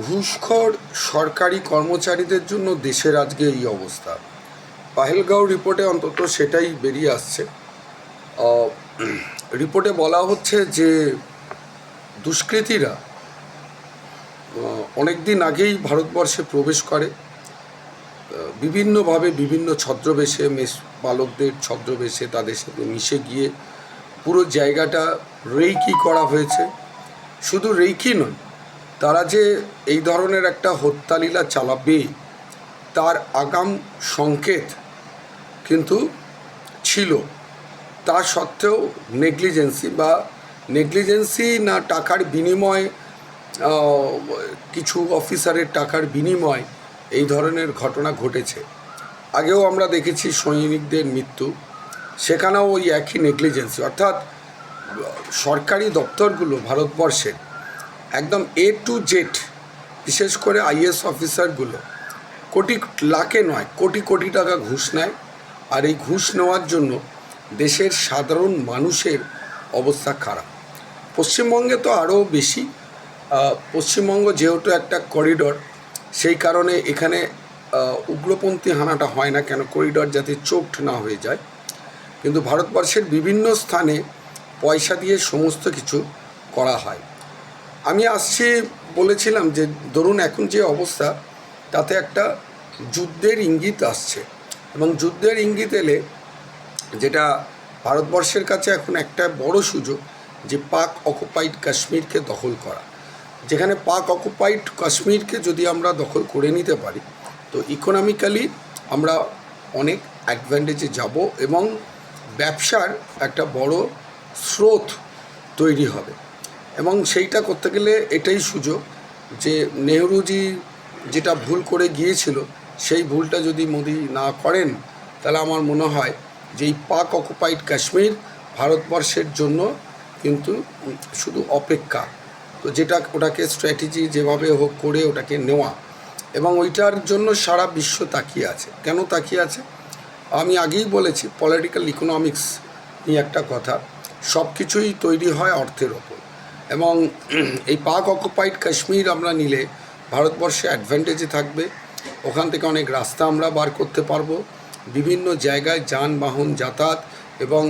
ঘুষখোর সরকারি কর্মচারীদের জন্য দেশের আজকে এই অবস্থা। পাহেলগাঁও রিপোর্টে অন্তত সেটাই বেরিয়ে আসছে। রিপোর্টে বলা হচ্ছে যে দুষ্কৃতীরা অনেক দিন আগেই ভারতবর্ষে প্রবেশ করে। বিভিন্নভাবে বিভিন্ন ছদ্রবেশে মেষ বালকদের ছদ্রবেশে তাদের সাথে মিশে গিয়ে পুরো জায়গাটা রেইকি করা হয়েছে। শুধু রেইকি নয় তারা যে এই ধরনের একটা হত্যালীলা চালাবে, তার আগাম সংকেত কিন্তু ছিল। তা সত্ত্বেও নেগলিজেন্সি বা নেগলিজেন্সি না টাকার বিনিময় কিছু অফিসারের টাকার বিনিময় এই ধরনের ঘটনা ঘটেছে। আগেও আমরা দেখেছি সৈনিকদের মৃত্যু, সেখানেও ওই একই নেগলিজেন্সি। অর্থাৎ সরকারি দপ্তরগুলো ভারতবর্ষের একদম এ টু জেড বিশেষ করে আইএস অফিসারগুলো কোটি লাখে নয়, কোটি কোটি টাকা ঘুষ নেয়। আর এই ঘুষ নেওয়ার জন্য দেশের সাধারণ মানুষের অবস্থা খারাপ। পশ্চিমবঙ্গে তো আরও বেশি। পশ্চিমবঙ্গ যেহেতু একটা করিডর সেই কারণে এখানে উগ্রপন্থী হানাটা হয় না কেন? করিডর যাতে চোখড না হয়ে যায়। কিন্তু ভারতবর্ষের বিভিন্ন স্থানে পয়সা দিয়ে সমস্ত কিছু করা হয়। আমি আসছি বলেছিলাম যে, ধরুন এখন যে অবস্থা, তাতে একটা যুদ্ধের ইঙ্গিত আসছে। এবং যুদ্ধের ইঙ্গিত এলে যেটা ভারতবর্ষের কাছে এখন একটা বড় সুযোগ, যে পাক অকুপাইড কাশ্মীরকে দখল করা। যেখানে পাক অকুপাইড কাশ্মীরকে যদি আমরা দখল করে নিতে পারি, তো ইকোনমিক্যালি আমরা অনেক অ্যাডভান্টেজে যাব এবং ব্যবসার একটা বড় স্রোত তৈরি হবে। এবং সেইটা করতে গেলে এটাই সুযোগ যে নেহরুজি যেটা ভুল করে গিয়েছিল, সেই ভুলটা যদি মোদি না করেন, তাহলে আমার মনে হয় যে এই পাক অকুপাইড কাশ্মীর ভারতবর্ষের জন্য কিন্তু শুধু অপেক্ষা। তো যেটা ওটাকে স্ট্র্যাটেজি যেভাবে হোক করে ওটাকে নেওয়া এবং ওইটার জন্য সারা বিশ্ব তাকিয়ে আছে। কেন তাকিয়ে আছে? আমি আগেই বলেছি পলিটিক্যাল ইকোনমিক্স নিয়ে একটা কথা সব কিছুই তৈরি হয় অর্থের ওপর। এবং এই পাক অকুপাইড কাশ্মীর আমরা নিলে ভারতবর্ষে অ্যাডভান্টেজে থাকবে। ওখান থেকে অনেক রাস্তা আমরা বার করতে পারব। বিভিন্ন জায়গায় যানবাহন যাতায়াত এবং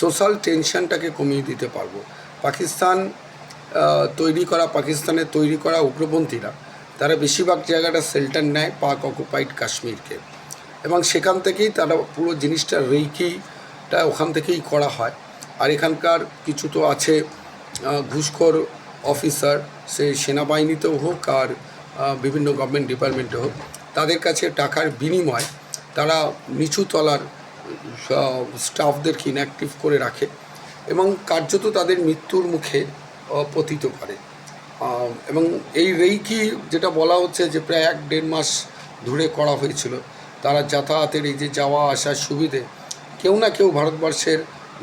সোশ্যাল টেনশনটাকে কমিয়ে দিতে পারব। পাকিস্তান তৈরি করা পাকিস্তানের তৈরি করা উগ্রপন্থীরা, তারা বেশিরভাগ জায়গাটা সেল্টার নেয় পাক অকুপাইড কাশ্মীরকে। এবং সেখান থেকেই তারা পুরো জিনিসটা রেইকিটা ওখান থেকেই করা হয়। আর এখানকার কিছু তো আছে ঘুষখোর অফিসার, সে সেনাবাহিনীতেও হোক আর বিভিন্ন গভর্নমেন্ট ডিপার্টমেন্টে হোক, তাদের কাছে টাকার বিনিময় তারা নিচু তলার স্টাফদেরকে ইনঅ্যাক্টিভ করে রাখে এবং কার্যত তাদের মৃত্যুর মুখে পতিত করে। এবং এই রেইকি যেটা বলা হচ্ছে যে প্রায় এক দেড় মাস ধরে করা হয়েছিল, তারা যাতায়াতের এই যে যাওয়া আসার সুবিধে, কেউ না কেউ ভারতবর্ষের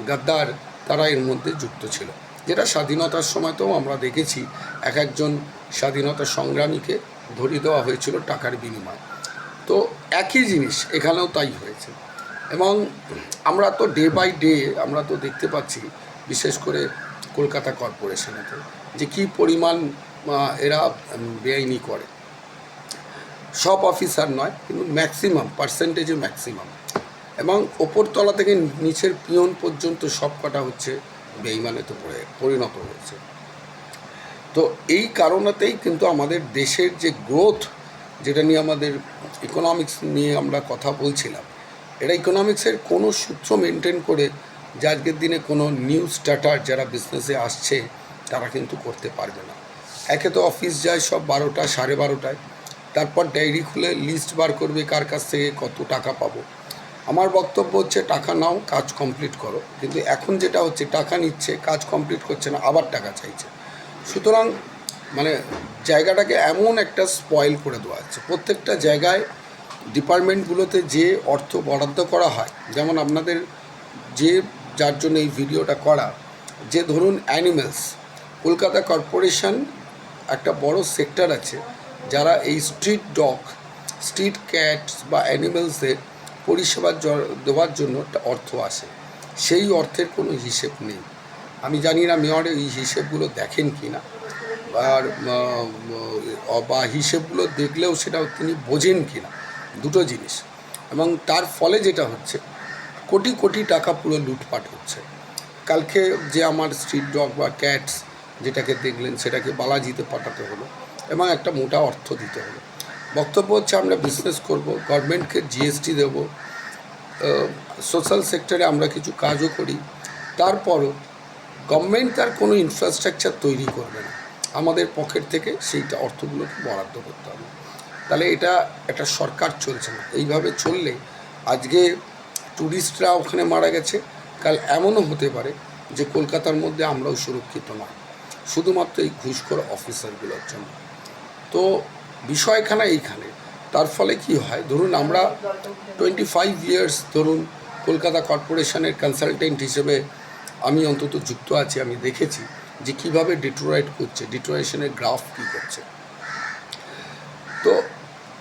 গাদ্দার তারা এর মধ্যে যুক্ত ছিল। যেটা স্বাধীনতার সময়তেও আমরা দেখেছি এক একজন স্বাধীনতা সংগ্রামীকে ধরিয়ে দেওয়া হয়েছিল টাকার বিনিময়। তো একই জিনিস এখানেও তাই হয়েছে। এবং আমরা তো ডে বাই ডে আমরা তো দেখতে পাচ্ছি, বিশেষ করে কলকাতা কর্পোরেশনেতে, যে কী পরিমাণ এরা বেআইনি করে। সব অফিসার নয়, কিন্তু ম্যাক্সিমাম পার্সেন্টেজে ম্যাক্সিমাম এবং ওপরতলা থেকে নিচের পিয়ন পর্যন্ত সব কটা হচ্ছে বেইমানেতে পড়ে, পরিণত হয়েছে। তো এই কারণেতেই কিন্তু আমাদের দেশের যে গ্রোথ যেটা নিয়ে আমাদের ইকোনমিক্স নিয়ে আমরা কথা বলছিলাম, এটা ইকোনমিক্সের কোনো সূত্র মেনটেন করে যে আজকের দিনে কোনো নিউ স্টার্টার যারা বিজনেসে আসছে, তারা কিন্তু করতে পারবে না। একে তো অফিস যায় সব বারোটা, সাড়ে বারোটায়, তারপর ডায়েরি খুলে লিস্ট বার করবে কার কাছ থেকে কত টাকা পাবো। আমার বক্তব্য হচ্ছে, টাকা নাও, কাজ কমপ্লিট করো। কিন্তু এখন যেটা হচ্ছে, টাকা নিচ্ছে, কাজ কমপ্লিট করছে না, আবার টাকা চাইছে। সুতরাং মানে জায়গাটাকে এমন একটা স্পয়েল করে দেওয়া হচ্ছে। প্রত্যেকটা জায়গায় ডিপার্টমেন্টগুলোতে যে অর্থ বরাদ্দ করা হয়, যেমন আপনাদের যে, যার জন্য এই ভিডিওটা করা, যে ধরুন অ্যানিমেলস কলকাতা কর্পোরেশন একটা বড় সেক্টর আছে, যারা এই স্ট্রিট ডগ স্ট্রিট ক্যাটস বা অ্যানিমেলসদের পরিষেবা দেওয়ার জন্য একটা অর্থ আসে সেই অর্থের কোনো হিসেব নেই। আমি জানি না মেয়র, এই হিসেবগুলো দেখেন কি না। আর বা হিসেবগুলো দেখলেও সেটা তিনি বোঝেন কি না। দুটো জিনিস। এবং তার ফলে যেটা হচ্ছে, কোটি কোটি টাকা পুরো লুটপাট হচ্ছে। কালকে যে আমার স্ট্রিট ডগ বা ক্যাটস যেটাকে দেখলেন, সেটাকে বালাজিতে পাঠাতে হলো এবং একটা মোটা অর্থ দিতে হলো। বক্তব্য হচ্ছে, আমরা বিজনেস করব গভর্নমেন্টকে জিএসটি দেবো সোশ্যাল সেক্টরে আমরা কিছু কাজও করি। তারপরও গভর্নমেন্ট তার কোনো ইনফ্রাস্ট্রাকচার তৈরি করবে না। আমাদের পকেট থেকে সেইটা অর্থগুলোকে বরাদ্দ করতে হবে। তাহলে এটা একটা সরকার চলছে না। এইভাবে চললে আজকে ট্যুরিস্টরা ওখানে মারা গেছে। কাল এমনও হতে পারে যে কলকাতার মধ্যে আমরাও সুরক্ষিত নয়। শুধুমাত্র এই ঘুষখোর অফিসারগুলোর জন্য। তো বিষয়খানা এইখানে। তার ফলে কি হয়? ধরুন আমরা টোয়েন্টি ফাইভ ইয়ার্স ধরুন কলকাতা কর্পোরেশনের কনসালটেন্ট হিসেবে আমি অন্তত যুক্ত আছি, আমি দেখেছি যে কীভাবে ডিটোরাইট করছে ডিটোরেশনের গ্রাফ কী করছে। তো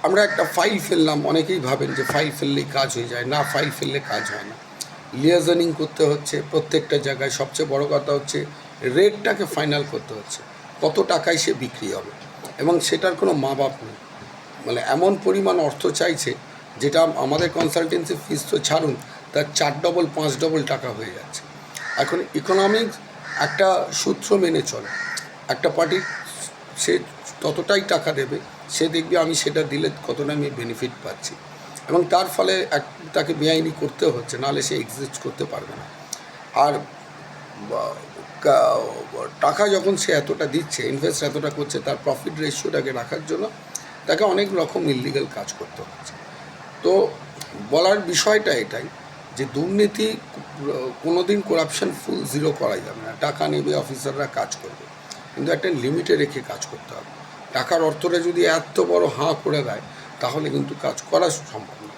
আমরা একটা ফাইল ফেললাম, অনেকেই ভাবেন যে ফাইল ফেললেই কাজ হয়ে যায়। না ফাইল ফেললে কাজ হয় না। লিয়াজনিং করতে হচ্ছে, প্রত্যেকটা জায়গায় সবচেয়ে বড় কথা হচ্ছে রেটটাকে ফাইনাল করতে হচ্ছে। কত টাকায় সে বিক্রি হবে? এবং সেটার কোনো মা বাপ নেই। মানে এমন পরিমাণ অর্থ চাইছে যেটা আমাদের কনসালটেন্সি ফিস তো ছাড়ুন, তার চার ডবল পাঁচ ডবল টাকা হয়ে যাচ্ছে। এখন ইকোনমিক্স একটা সূত্র মেনে চলে। একটা পার্টি সে ততটাই টাকা দেবে, সে দেখবে আমি সেটা দিলে কতটা আমি বেনিফিট পাচ্ছি। এবং তার ফলে এক, তাকে বেআইনি করতে হচ্ছে, নাহলে সে এক্সিস্ট করতে পারবে না। আর টাকা যখন সে এতটা দিচ্ছে ইনভেস্ট এতটা করছে, তার প্রফিট রেশিওটাকে রাখার জন্য তাকে অনেক রকম ইলিগাল কাজ করতে হচ্ছে। তো বলার বিষয়টা এটাই যে দুর্নীতি কোনো দিন করাপশন ফুল জিরো করা যাবে না। টাকা নেবে অফিসাররা কাজ করবে। কিন্তু একটা লিমিটে রেখে কাজ করতে হবে। টাকার অর্থটা যদি এত বড় হাঁ করে দেয়, তাহলে কিন্তু কাজ করা সম্ভব না।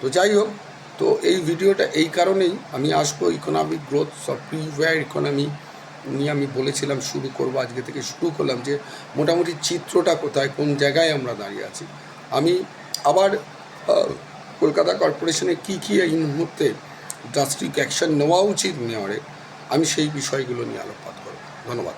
তো যাই হোক, তো এই ভিডিওটা এই কারণেই আমি আসব ইকোনমিক গ্রোথ সব প্রিওয়ার ইকোনমি নিয়ে আমি বলেছিলাম শুরু করব, আজকে থেকে শুরু করলাম যে মোটামুটি চিত্রটা কোথায়, কোন জায়গায় আমরা দাঁড়িয়ে আছি। আমি আবার কলকাতা কর্পোরেশনে কি কি এই মুহূর্তে ড্রাস্টিক অ্যাকশন নেওয়া উচিত নেওয়ারে আমি সেই বিষয়গুলো নিয়ে আলোকপাত করব। ধন্যবাদ।